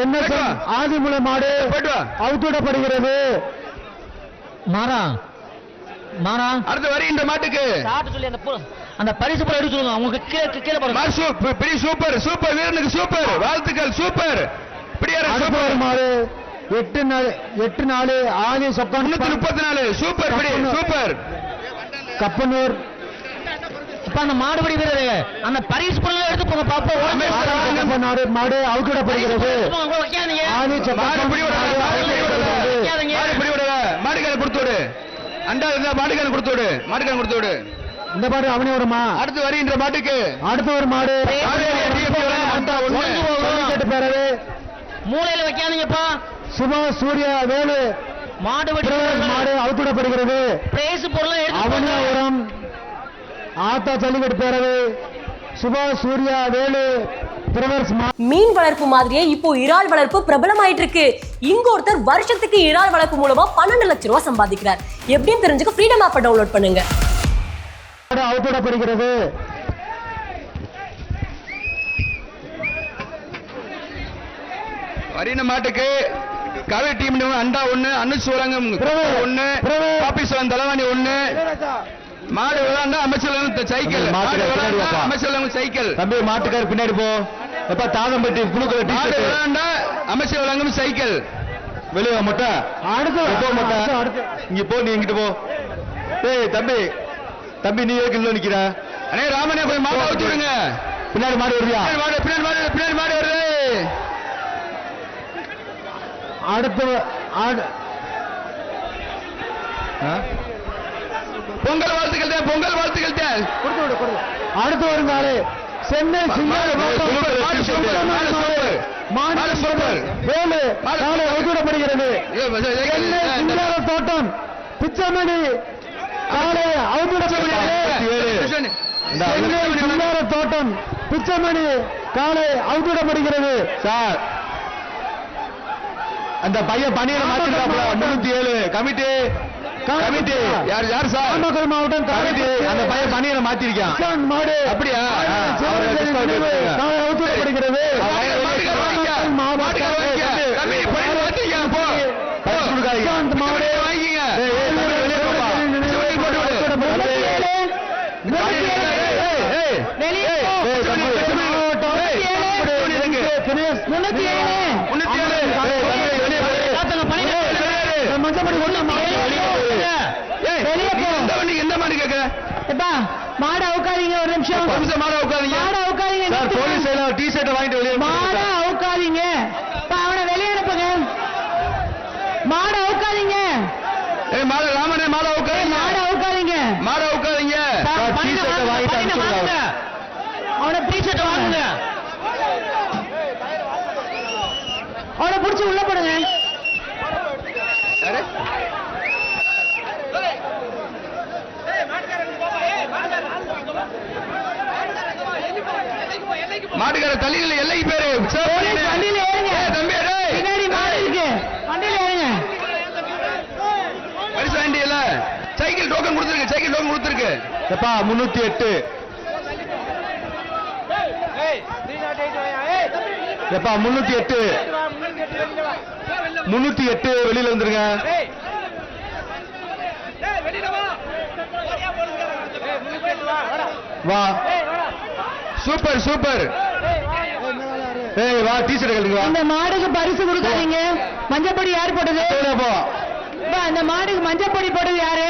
என்ன வா. ஆதிமுலை மாடு அவுத்துடப்படுகிறது மாறா. மாறா. அடுத்து வருகின்ற மாட்டுக்கு. சாப்பிட்டு சொல்லி அந்த பரிசு பொருள் எடுத்து சொல்லுங்க. உங்களுக்கு கீழே கீழே பிடி சூப்பர். சூப்பர் வீரனுக்கு சூப்பர். வாழ்த்துக்கள். சூப்பர். பிடியாரு சூப்பர். மாடு. எட்டு நாள் எட்டு நாலு. ஆதி சொக்கன் முன்னூத்தி முப்பத்தி நாலு. சூப்பர் பிடி. சூப்பர். கப்பனூர். இப்ப அந்த மாடுபடி வீரரு அந்த பரிசு பொருள் எடுத்து போங்க பாப்போம் மாடு அவுத்துடப்படுகிறது ஆதி மாடு சொக்கன் பிடி விடாத, மாடு பிடி விடாத. மாடு பிடி விடாத. மாடுக்காரன் கொடுத்து விடு அண்டா இருந்தா மாடுக்காரன் கொடுத்து விடு மாடுக்காரன் கொடுத்து விடு இந்த மாடு அவனே வருமா அடுத்து வருகின்ற மாட்டுக்கு அடுத்த ஒரு மாடு பேரவை மூலையில வைக்காதீங்கப்பா சுப சூர்யா வேலு பிரதர்ஸ் மாடு அவுத்துடப்படுகிறது பிரைஸ் பொருள் எடுத்து போங்க. ஆத்தா ஜல்லிக்கட்டு பேரவை சுபா சூர்யா வேலு மீன் வளர்ப்பு மாதிரியே இப்போ இறால் வளர்ப்பு பிரபலமாயிட்டு இருக்கு இங்க ஒருத்தர் வருஷத்துக்கு இறால் வளர்ப்பு மூலமா பன்னெண்டு லட்சம் ரூபாய் சம்பாதிக்கிறார். எப்படின்னு தெரிஞ்சுக்க ஃப்ரீடம் ஆப்பை டவுன்லோட் பண்ணுங்க. அவுத்துடப்படுகிறது வரின மாட்டுக்கு காவேரி டீம் அண்டா ஒண்ணு பிரபு, ஒண்ணு பிரபு. காப்பீஸ்வரன் தலைவாணி ஒண்ணு. மாடு விளாண்டா அமைச்சர் சைக்கிள். அமைச்சர் சைக்கிள். தம்பி மாட்டுக்கார் பின்னாடி போ. எப்ப தாதம்பட்டி புழு கலர் மாடு விளாண்டா அமைச்சர் வழங்கும் சைக்கிள். வெளியே முட்டை. அடுத்து போ முட்டை. இங்க போ நீ இங்கிட்டு போ. ஏய் தம்பி. தம்பி நீ ஏன் கிலோ நிக்கிற? அண்ணே ராமனே போய் மாடு அவுத்து விடுங்க. பின்னாடி மாடு வருவியா? பின்னாடி மாடு பின்னாடி மாடு பின்னாடி மாடு வருது. அடுத்து ஆடு- ஆ? பொங்கல் வாழ்த்துக்கள் தான் பொங்கல் வாழ்த்துக்கள் தான் அடுத்து வரும் நாளு சென்னை. வேலு நாளை சூப்பர். அவுத்துடப்படுகிறது சென்னை சிங்கார தோட்டம் பிச்சமணி காலை அவுத்துடப்படுகிறது தோட்டம் பிச்சமணி காலை அவுத்துடப்படுகிறது சார் அந்த பையன் பணியில மாத்திருக்காப்ல முன்னூத்தி ஏழு கமிட்டி கமிட்டி. யார் யார் சார்? நாமக்கல் மாவட்டம் கமிட்டி. அந்த பையன் பணியில மாத்திருக்கான் மாடு. அப்படியா. ஏய், தம்பி, மாவட்டம். ஏய், இப்படி எந்த வண்டிக்கு எந்த மாடு அவுக்காதீங்க ஒரு நிமிஷம். மாட உட்காருங்க மாடு அவுக்காதீங்க சார். போலீஸ் எல்லாம் டி ஷர்ட் வாங்கிட்டு வெளியே மாடை. அவுக்காதீங்க. அவனை வெளியே அனுப்புங்க. மாடு அவுக்காதீங்க. ஏய் மாட ராமனே மாட உட்காருங்க மாடு அவுக்காதீங்க. மாட வாங்கிட்டு அனுப்பிச்சு வாங்க. அவனை T-shirt வாங்குங்க. அவனை புடிச்சு உள்ள போடுங்க மாட்டுக்கார தள்ளியில் எல்லைக்கு பேரு போலீஸ் வண்டியில ஏறுங்க. ஏய், தம்பி டேய். பின்னாடி மாடு இருக்கு வண்டியில ஏறுங்க பரிசு வேண்டியல சைக்கிள் டோக்கன் கொடுத்துருக்கு சைக்கிள் டோக்கன் கொடுத்துருக்கு. எப்பா முன்னூத்தி எட்டு. எப்பா முன்னூத்தி எட்டு. முன்னூத்தி எட்டு வெளியில வந்துருங்க. வா. Super super. ஏய் வா டி ஷர்ட் கழுங்க வா. இந்த மாடுக்கு பரிசு கொடுக்காதீங்க. மஞ்சப்பொடி யார் போட்டது? போ. அந்த மாடுக்கு மஞ்சப்பொடி போட்டது யாரு?